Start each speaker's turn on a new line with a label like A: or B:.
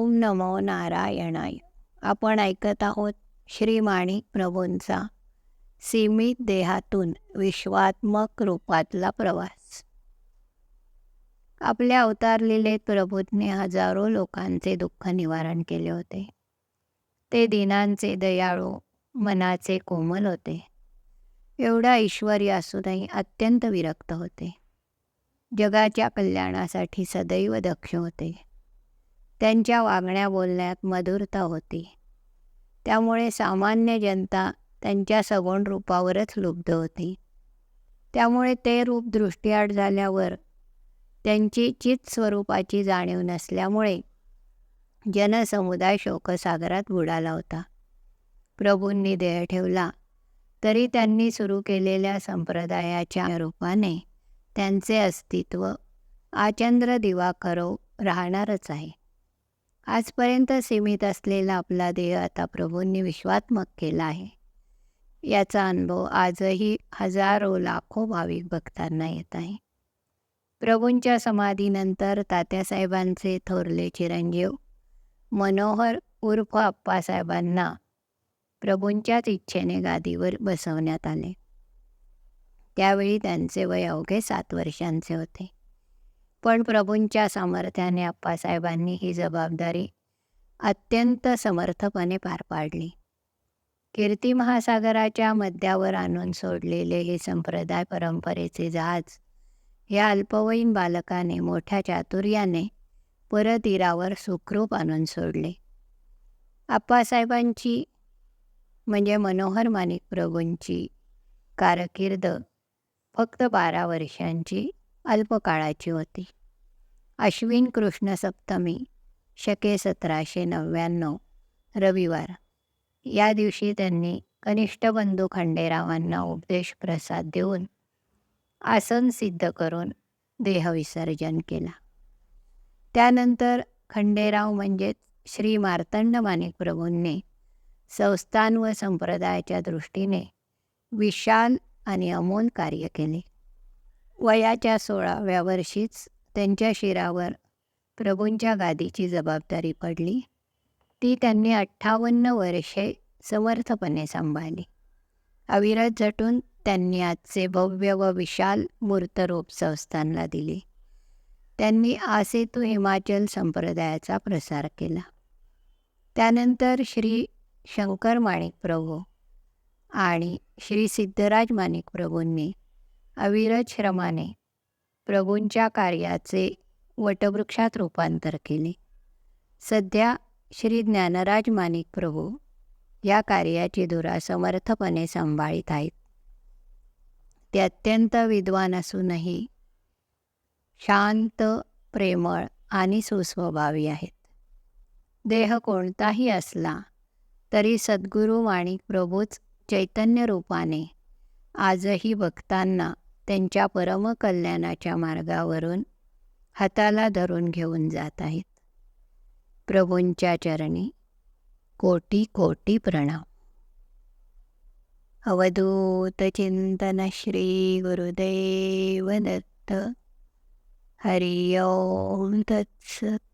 A: ओम नमो नारायणाय. आपण ऐकत आहोत श्री माणिक प्रभूंचा सीमित देहातून विश्वात्मक रूपातला प्रवास. आपल्या अवतारलेले प्रभूतने हजारो लोकांचे दुःख निवारण केले होते. ते दिनांचे दयाळू मनाचे कोमल होते. एवढा ईश्वरी असूनही अत्यंत विरक्त होते. जगाच्या कल्याणासाठी सदैव दक्ष होते. त्यांच्या वागण्या बोलण्यात मधुरता होती. त्यामुळे सामान्य जनता त्यांच्या सगुण रूपावरच लुब्ध होती. त्यामुळे ते रूप दृष्टीआड झाल्यावर त्यांची चित स्वरूपाची जाणीव नसल्यामुळे जनसमुदाय शोकसागरात बुडाला होता. प्रभूंनी देह ठेवला तरी त्यांनी सुरू केलेल्या संप्रदायाच्या रूपाने त्यांचे अस्तित्व आचंद्र दिवाकरो राहणारच आहे. आजपर्यंत सीमित असलेला आपला देह आता प्रभूंनी विश्वात्मक केला आहे. याचा अनुभव आजही हजारो लाखो भाविक भक्तांना येत आहे. प्रभूंच्या समाधीनंतर तात्यासाहेबांचे थोरले चिरंजीव मनोहर उर्फ आप्पासाहेबांना प्रभूंच्याच इच्छेने गादीवर बसवण्यात आले. त्यावेळी त्यांचे वय अवघे सात वर्षांचे होते. पण प्रभूंच्या सामर्थ्याने आप्पासाहेबांनी ही जबाबदारी अत्यंत समर्थपणे पार पाडली. कीर्ती महासागराच्या मध्यावर आणून सोडलेले हे संप्रदाय परंपरेचे जहाज या अल्पवयीन बालकाने मोठ्या चातुर्याने परतीरावर सुखरूप आणून सोडले. आप्पासाहेबांची म्हणजे मनोहर माणिक प्रभूंची कारकीर्द फक्त बारा वर्षांची अल्पकाळाची होती. अश्विन कृष्ण सप्तमी शके सतराशे नव्याण्णव रविवार. या दिवशी त्यांनी कनिष्ठ बंधू खंडेरावांना उपदेश प्रसाद देऊन आसन सिद्ध करून देहविसर्जन केला. त्यानंतर खंडेराव म्हणजेच श्री मार्तंड मानिक प्रभूंनी संस्थान व संप्रदायाच्या दृष्टीने विशाल आणि अमोल कार्य केले. वयाच्या सोळाव्या वर्षीच त्यांच्या शिरावर प्रभूंच्या गादीची जबाबदारी पडली. ती त्यांनी अठ्ठावन्न वर्षे समर्थपणे सांभाळली. अविरत झटून त्यांनी आजचे भव्य व विशाल मूर्तरूप संस्थानला दिले. त्यांनी आसेतू हिमाचल संप्रदायाचा प्रसार केला. त्यानंतर श्री शंकर माणिक प्रभू आणि श्री सिद्धराज माणिक प्रभूंनी अविरत श्रमाने प्रभूंच्या कार्याचे वटवृक्षात रूपांतर केले. सध्या श्री ज्ञानराज माणिक प्रभू या कार्याची धुरा समर्थपणे सांभाळीत आहेत. ते अत्यंत विद्वान असूनही शांत प्रेमळ आणि सुस्वभावी आहेत. देह कोणताही असला तरी सद्गुरू माणिक प्रभूच चैतन्य रूपाने आजही भक्तांना त्यांच्या परमकल्याणाच्या मार्गावरून हाताला धरून घेऊन जात आहेत. प्रभूंच्या चरणी कोटी कोटी प्रणाम. अवधूत चिंतन श्री गुरुदेव दत्त हरि तत्सत.